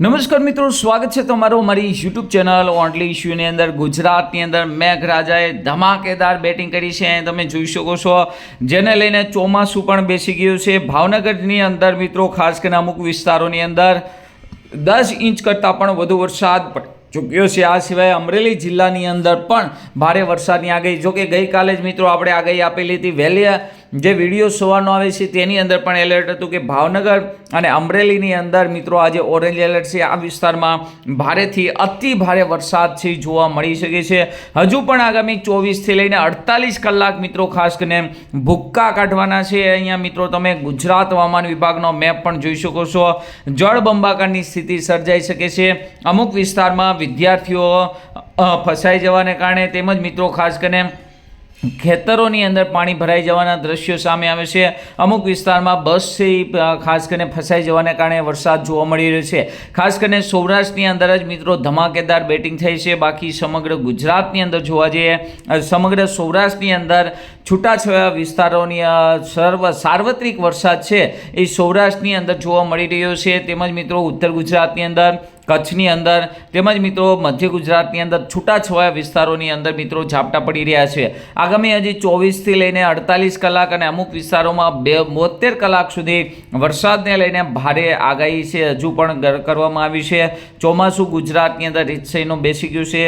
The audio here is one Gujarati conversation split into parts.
નમસ્કાર મિત્રો, સ્વાગત છે તમારું મારી યુટ્યુબ ચેનલ ઓનલી ઇશ્યુની અંદર. ગુજરાતની અંદર મેઘરાજાએ ધમાકેદાર બેટિંગ કરી છે. તમે જોઈ શકો છો, જેને લઈને ચોમાસું પણ બેસી ગયું છે. ભાવનગરની અંદર મિત્રો, ખાસ કરીને અમુક વિસ્તારોની અંદર દસ ઇંચ કરતાં પણ વધુ વરસાદ ચૂક્યો છે. આ સિવાય અમરેલી જિલ્લાની અંદર પણ ભારે વરસાદની આગાહી. જો કે ગઈકાલે જ મિત્રો આપણે આગાહી આપેલી હતી. વહેલી જે વીડિયો શોવાનો આવે છે તેની અંદર પણ એલર્ટ હતું કે ભાવનગર અને અમરેલીની અંદર મિત્રો આજે ઓરેન્જ એલર્ટ છે. આ વિસ્તારમાં ભારેથી અતિ ભારે વરસાદ છે, જોવા મળી શકે છે. હજુ પણ આગામી ચોવીસથી લઈને અડતાલીસ કલાક મિત્રો ખાસ કરીને ભૂક્કા કાઢવાના છે. અહીંયા મિત્રો તમે ગુજરાત હવામાન વિભાગનો મેપ પણ જોઈ શકો છો. જળબંબાકારની સ્થિતિ સર્જાઈ શકે છે. અમુક વિસ્તારમાં વિદ્યાર્થીઓ ફસાઈ જવાને કારણે તેમજ મિત્રો ખાસ કરીને ખેતરોની અંદર પાણી ભરાઈ જવાના દ્રશ્યો સામે આવે છે. અમુક વિસ્તારમાં બસ છે ખાસ કરીને ફસાઈ જવાને કારણે વરસાદ જોવા મળી રહ્યો છે. ખાસ કરીને સૌરાષ્ટ્રની અંદર જ મિત્રો ધમાકેદાર બેટિંગ થઈ છે. બાકી સમગ્ર ગુજરાતની અંદર જોવા જઈએ સમગ્ર સૌરાષ્ટ્રની અંદર છૂટાછવાયા વિસ્તારોની સર્વ સાર્વત્રિક વરસાદ છે એ સૌરાષ્ટ્રની અંદર જોવા મળી રહ્યો છે. તેમજ મિત્રો ઉત્તર ગુજરાતની અંદર કચ્છની અંદર તેમજ મિત્રો મધ્ય ગુજરાતની અંદર છૂટાછવાયા વિસ્તારોની અંદર મિત્રો ઝાપટા પડી રહ્યા છે. આગામી હજી ચોવીસથી લઈને અડતાલીસ કલાક અને અમુક વિસ્તારોમાં બે બોતેર કલાક સુધી વરસાદને લઈને ભારે આગાહી છે. હજુ પણ કરવામાં આવી છે. ચોમાસું ગુજરાતની અંદર રીતસઈનું બેસી ગયું છે.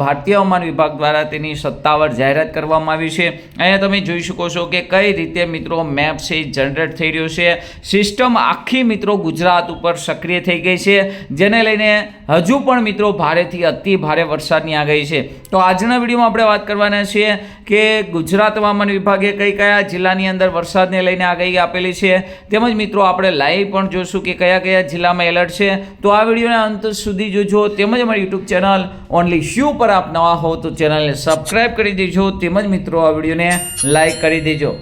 ભારતીય હવામાન વિભાગ દ્વારા તેની સત્તાવાર જાહેરાત કરવામાં આવી છે. અહીંયા તમે જોઈ શકો છો કે કઈ રીતે મિત્રો મેપ છે જનરેટ થઈ રહ્યો છે. સિસ્ટમ આખી મિત્રો ગુજરાત ઉપર સક્રિય થઈ ગઈ છે. જેને લઈને હજુ પણ મિત્રો ભારેથી અતિ ભારે વરસાદની આગાહી છે. તો આજના વિડીયોમાં આપણે વાત કરવાના છીએ કે ગુજરાત હવામાન વિભાગે કઈ કયા જિલ્લાની અંદર વરસાદને લઈને આગાહી આપેલી છે. તેમજ મિત્રો આપણે લાઈવ પણ જોશું કે કયા કયા જિલ્લામાં એલર્ટ છે. તો આ વિડીયોના અંત સુધી જોજો. તેમજ અમારી યુટ્યુબ ચેનલ ઓનલી શ્યુ પર આપ નવા હો તો ચેનલને સબસ્ક્રાઈબ કરી દેજો. તેમજ મિત્રો આ વિડીયોને લાઈક કરી દેજો.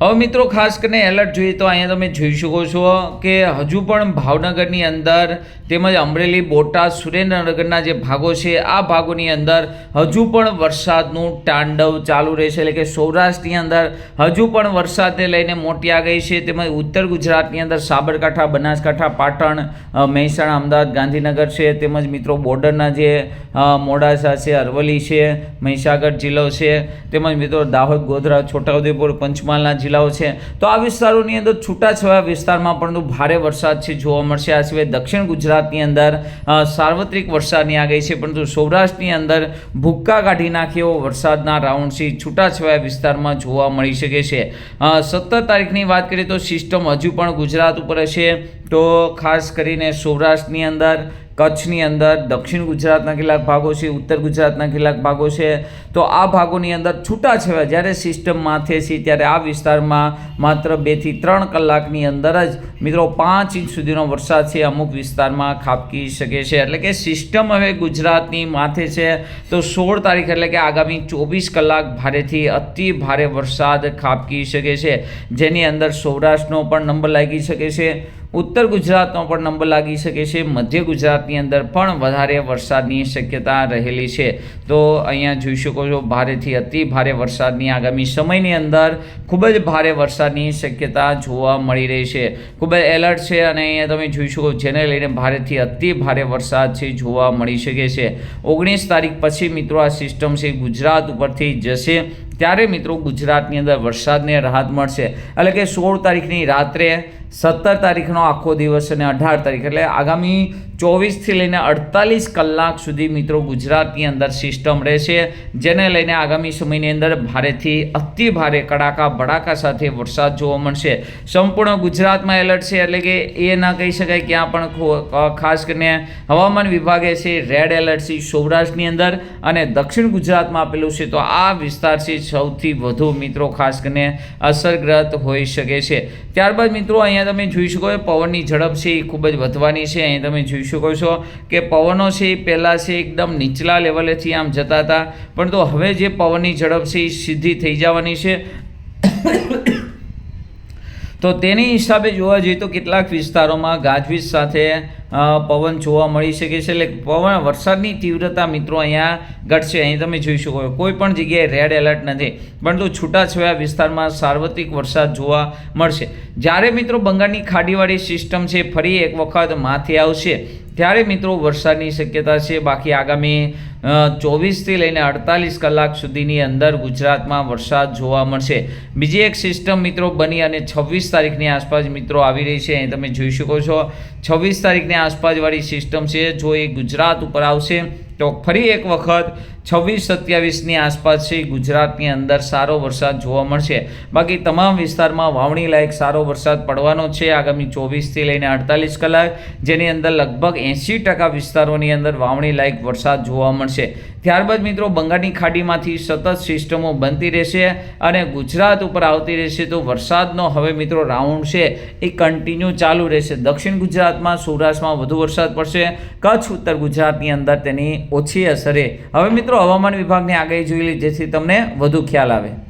હવે મિત્રો, ખાસ કરીને એલર્ટ જોઈએ તો અહીંયા તમે જોઈ શકો છો કે હજુ પણ ભાવનગરની અંદર તેમજ અમરેલી, બોટાદ, સુરેન્દ્રનગરના જે ભાગો છે, આ ભાગોની અંદર હજુ પણ વરસાદનું તાંડવ ચાલુ રહેશે. એટલે કે સૌરાષ્ટ્રની અંદર હજુ પણ વરસાદને લઈને મોટી આગાહી છે. તેમજ ઉત્તર ગુજરાતની અંદર સાબરકાંઠા, બનાસકાંઠા, પાટણ મહેસાણા, અમદાવાદ, ગાંધીનગર છે. તેમજ મિત્રો, બોર્ડરના જે મોડાસા છે, અરવલ્લી છે, મહીસાગર જિલ્લો છે. તેમજ મિત્રો, દાહોદ, ગોધરા, છોટાઉદેપુર, પંચમહાલના જિલ્લાઓ છે. તો આ વિસ્તારોની અંદર છૂટાછવાયા વિસ્તારમાં પરંતુ ભારે વરસાદ છે જોવા મળશે. આ સિવાય દક્ષિણ ગુજરાતની અંદર સાર્વત્રિક વરસાદની આગાહી છે, પરંતુ સૌરાષ્ટ્રની અંદર ભૂક્કા કાઢી નાખે એવો વરસાદના રાઉન્ડ છે. છૂટાછવાયા વિસ્તારમાં જોવા મળી શકે છે. સત્તર તારીખની વાત કરીએ તો સિસ્ટમ હજુ પણ ગુજરાત ઉપર હશે. તો ખાસ કરીને સૌરાષ્ટ્રની અંદર, કચ્છની અંદર, દક્ષિણ ગુજરાતના કેટલાક ભાગો છે, ઉત્તર ગુજરાતના કેટલાક ભાગો છે, તો આ ભાગોની અંદર છૂટાછવાયા જ્યારે સિસ્ટમ માથે છે ત્યારે આ વિસ્તારમાં માત્ર બેથી ત્રણ કલાકની અંદર જ મિત્રો પાંચ ઇંચ સુધીનો વરસાદ છે, અમુક વિસ્તારમાં ખાબકી શકે છે. એટલે કે સિસ્ટમ હવે ગુજરાતની માથે છે. તો સોળ તારીખ એટલે કે આગામી ચોવીસ કલાક ભારેથી અતિ ભારે વરસાદ ખાબકી શકે છે. જેની અંદર સૌરાષ્ટ્રનો પણ નંબર લાગી શકે છે. ઉત્તર ગુજરાતનો પણ નંબર લાગી શકે છે. મધ્ય ગુજરાતની અંદર પણ વધારે વરસાદની શક્યતા રહેલી છે. તો અહીંયા જોઈ શકો છો, ભારેથી અતિ ભારે વરસાદની આગામી સમયની અંદર ખૂબ જ ભારે વરસાદની શક્યતા જોવા મળી રહી છે. ખૂબ જ એલર્ટ છે અને અહીંયા તમે જોઈ શકો જેને લઈને ભારેથી અતિ ભારે વરસાદ છે જોવા મળી શકે છે. ઓગણીસ તારીખ પછી મિત્રો આ સિસ્ટમ છે ગુજરાત ઉપરથી જશે. ત્યારે મિત્રો ગુજરાતની અંદર વરસાદને રાહત મળશે. એટલે કે સોળ તારીખની રાત્રે સત્તર તારીખનો આખો દિવસ અને અઢાર તારીખ. એટલે આગામી ચોવીસથી લઈને અડતાલીસ કલાક સુધી મિત્રો ગુજરાતની અંદર સિસ્ટમ રહેશે, જેને લઈને આગામી સમયની અંદર ભારેથી અતિ ભારે કડાકા, ભડાકા સાથે વરસાદ જોવા મળશે. સંપૂર્ણ ગુજરાતમાં એલર્ટ છે, એટલે કે એ ના કહી શકાય, ક્યાં પણ ખાસ કરીને હવામાન વિભાગે છે રેડ એલર્ટ છે સૌરાષ્ટ્રની અંદર અને દક્ષિણ ગુજરાતમાં આપેલું છે, તો આ વિસ્તાર છે સૌથી વધુ મિત્રો ખાસ કરીને અસરગ્રસ્ત હોઈ શકે છે. ત્યારબાદ મિત્રો અહીંયા તમે જોઈ શકો પવનની ઝડપ છે એ ખૂબ જ વધવાની છે. અહીં તમે જોઈ શકો છો કે પવનો છે એ પહેલાં છે એકદમ નીચલા લેવલેથી આમ જતા હતા. પરંતુ હવે જે પવનની ઝડપ છે એ સીધી થઈ જવાની છે. તો તેની હિસાબે જોવા જઈએ તો કેટલાક વિસ્તારોમાં ગાજવીજ સાથે પવન જોવા મળી શકે છે. એટલે પવન, વરસાદની તીવ્રતા મિત્રો અહીંયા ઘટશે. અહીં તમે જોઈ શકો છો. કોઈ પણ જગ્યાએ રેડ એલર્ટ નથી. પરંતુ છૂટાછવાયા વિસ્તારમાં સાર્વત્રિક વરસાદ જોવા મળશે. જ્યારે મિત્રો બંગાળની ખાડીવાળી સિસ્ટમ છે, ફરી એક વખત માથે આવશે. ત્યારે મિત્રો વરસાદની શક્યતા છે. બાકી આગામી ચોવીસથી લઈને અડતાલીસ કલાક સુધીની અંદર ગુજરાતમાં વરસાદ જોવા મળશે. બીજી એક સિસ્ટમ મિત્રો બની અને છવ્વીસ તારીખની આસપાસ મિત્રો આવી રહી છે. અહીં તમે જોઈ શકો છો. છવ્વીસ તારીખની આસપાસવાળી સિસ્ટમ છે, જો એ ગુજરાત ઉપર આવશે, તો ફરી એક વખત છવ્વીસ સત્યાવીસની આસપાસ છે, ગુજરાતની અંદર સારો વરસાદ જોવા મળશે. બાકી તમામ વિસ્તારમાં વાવણી લાયક સારો વરસાદ પડવાનો છે. આગામી ચોવીસથી લઈને અડતાલીસ કલાક, જેની અંદર લગભગ એંસી ટકા વિસ્તારોની અંદર વાવણી લાયક વરસાદ જોવા મળશે. ત્યારબાદ મિત્રો બંગાળની ખાડીમાંથી સતત સિસ્ટમો બનતી રહેશે અને ગુજરાત ઉપર આવતી રહેશે તો વરસાદનો હવે મિત્રો રાઉન્ડ છે. એ કન્ટિન્યુ ચાલુ રહેશે. દક્ષિણ ગુજરાતમાં, સૌરાષ્ટ્રમાં વધુ વરસાદ પડશે. કચ્છ, ઉત્તર ગુજરાતની અંદર તેની ઓછી અસરે. હવે મિત્રો હવામાન વિભાગની આગાહી જોઈ લે, જેથી તમને વધુ ખ્યાલ આવે.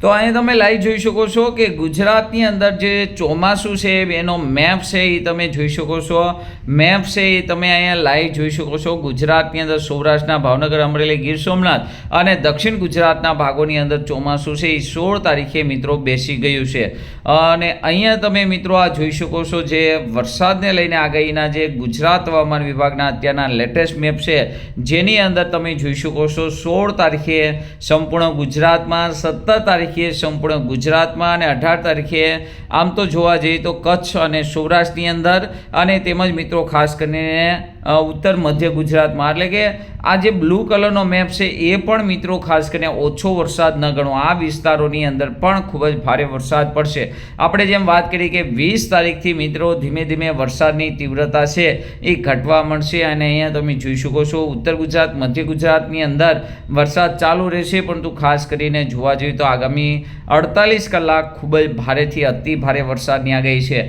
તો અહીં તમે લાઈવ જોઈ શકો છો કે ગુજરાતની અંદર જે ચોમાસું છે, એનો મેપ છે એ તમે જોઈ શકો છો. મેપ છે એ તમે અહીંયા લાઈવ જોઈ શકો છો. ગુજરાતની અંદર સૌરાષ્ટ્રના ભાવનગર, અમરેલી, ગીર સોમનાથ અને દક્ષિણ ગુજરાતના ભાગોની અંદર ચોમાસું છે એ સોળ તારીખે મિત્રો બેસી ગયું છે. અને અહીંયા તમે મિત્રો આ જોઈ શકો છો જે વરસાદને લઈને આગાહીના જે ગુજરાત હવામાન વિભાગના અત્યારના લેટેસ્ટ મેપ છે, જેની અંદર તમે જોઈ શકો છો સોળ તારીખે સંપૂર્ણ ગુજરાતમાં, સત્તર તારીખે સંપૂર્ણ ગુજરાતમાં અને અઢાર તારીખે આમ તો જોવા જઈએ તો કચ્છ અને સૌરાષ્ટ્રની અંદર અને તેમજ મિત્રો ખાસ કરીને ઉત્તર મધ્ય ગુજરાતમાં. એટલે કે આ જે બ્લુ કલરનો મેપ છે એ પણ મિત્રો ખાસ કરીને ઓછો વરસાદ ન ગણો. આ વિસ્તારોની અંદર પણ ખૂબ જ ભારે વરસાદ પડશે. આપણે જેમ વાત કરી કે વીસ તારીખથી મિત્રો ધીમે ધીમે વરસાદની તીવ્રતા છે એ ઘટવા મળશે અને અહીંયા તમે જોઈ શકો છો ઉત્તર ગુજરાત, મધ્ય ગુજરાતની અંદર વરસાદ ચાલુ રહેશે. પરંતુ ખાસ કરીને જોવા જોઈએ તો આગામી અડતાલીસ કલાક ખૂબ જ ભારેથી અતિ ભારે વરસાદની આગાહી છે.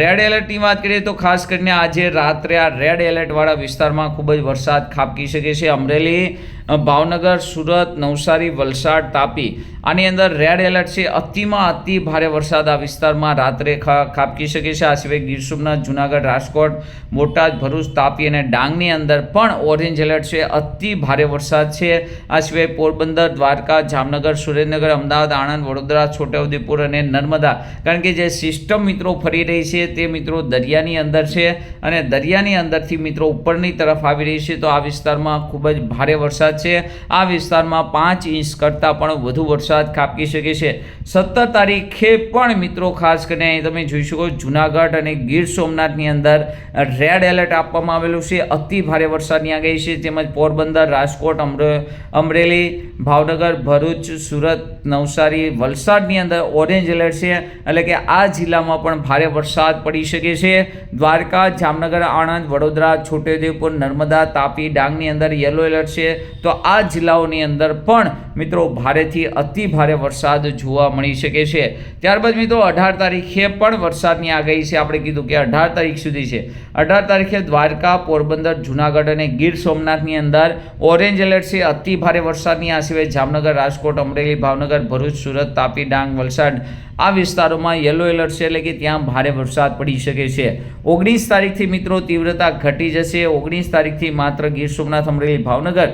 રેડ એલર્ટની વાત કરીએ તો ખાસ કરીને આજે રાત્રે આ રેડ એલર્ટવાળા વિસ્તારમાં ખૂબ જ વરસાદ ખાબકી શકે છે. અમરેલી ભાવનગર, સુરત, નવસારી, વલસાડ, તાપી. આની અંદર રેડ એલર્ટ છે. અતિમાં અતિ ભારે વરસાદ આ વિસ્તારમાં રાત્રે ખા- ખાબકી શકે છે. આ સિવાય ગીર સોમનાથ, જુનાગઢ, રાજકોટ, બોટાદ, ભરૂચ, તાપી અને ડાંગની અંદર પણ ઓરેન્જ એલર્ટ છે. અતિ ભારે વરસાદ છે. આ સિવાય પોરબંદર, દ્વારકા, જામનગર, સુરેન્દ્રનગર, અમદાવાદ, આણંદ, વડોદરા, છોટાઉદેપુર અને નર્મદા. કારણ કે જે સિસ્ટમ મિત્રો ફરી રહી છે તે મિત્રો દરિયાની અંદર છે અને દરિયાની અંદરથી મિત્રો ઉપરની તરફ આવી રહી છે. તો આ વિસ્તારમાં ખૂબ જ ભારે વરસાદ છે. આ વિસ્તારમાં પાંચ ઇંચ કરતાં પણ વધુ વરસાદ ખાબકી શકે છે. સત્તર તારીખે પણ મિત્રો ખાસ કરીને અહીં તમે જોઈ શકો જુનાગઢ અને ગીર સોમનાથની અંદર રેડ એલર્ટ આપવામાં આવેલું છે. અતિ ભારે વરસાદની આગાહી છે. તેમજ પોરબંદર, રાજકોટ, અમરે, અમરેલી, ભાવનગર, ભરૂચ, સુરત, નવસારી, વલસાડની અંદર ઓરેન્જ એલર્ટ છે. એટલે કે આ જિલ્લામાં પણ ભારે વરસાદ પડી શકે છે. દ્વારકા, જામનગર, આણંદ, વડોદરા છોટેદેવપુર નર્મદા, તાપી, ડાંગની અંદર યલો એલર્ટ છે. તો આ જિલ્લાઓની અંદર પણ મિત્રો ભારેથી અતિ ભારે વરસાદ જોવા મળી શકે છે. ત્યારબાદ મિત્રો અઢાર તારીખે પણ વરસાદની આગાહી છે. આપણે કીધું કે અઢાર તારીખ સુધી છે. અઢાર તારીખે દ્વારકા, પોરબંદર, જુનાગઢ અને ગીર સોમનાથની અંદર ઓરેન્જ એલર્ટ છે. અતિ ભારે વરસાદની આ સિવાય જામનગર, રાજકોટ, અમરેલી, ભાવનગર, ભરૂચ, સુરત, તાપી, ડાંગ, વલસાડ આ વિસ્તારોમાં યલો એલર્ટ છે એટલે કે ત્યાં ભારે વરસાદ પડી શકે છે. ઓગણીસ તારીખથી મિત્રો તીવ્રતા ઘટી જશે. ઓગણીસ તારીખથી માત્ર ગીર સોમનાથ, અમરેલી, ભાવનગર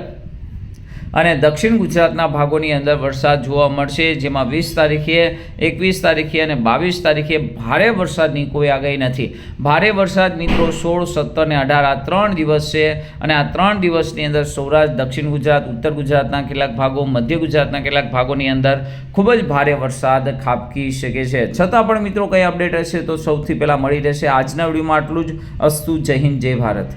અને દક્ષિણ ગુજરાતના ભાગોની અંદર વરસાદ જોવા મળશે, જેમાં વીસ તારીખે, એકવીસ તારીખે અને બાવીસ તારીખે ભારે વરસાદની કોઈ આગાહી નથી. ભારે વરસાદ મિત્રો સોળ, સત્તર ને અઢાર આ ત્રણ દિવસ છે અને આ ત્રણ દિવસની અંદર સૌરાષ્ટ્ર, દક્ષિણ ગુજરાત, ઉત્તર ગુજરાતના કેટલાક ભાગો, મધ્ય ગુજરાતના કેટલાક ભાગોની અંદર ખૂબ જ ભારે વરસાદ ખાબકી શકે છે. છતાં પણ મિત્રો કઈ અપડેટ હશે તો સૌથી પહેલાં મળી રહેશે આજના વિડીયોમાં. આટલું જ. અસ્તુ જય હિન્દ, જય ભારત.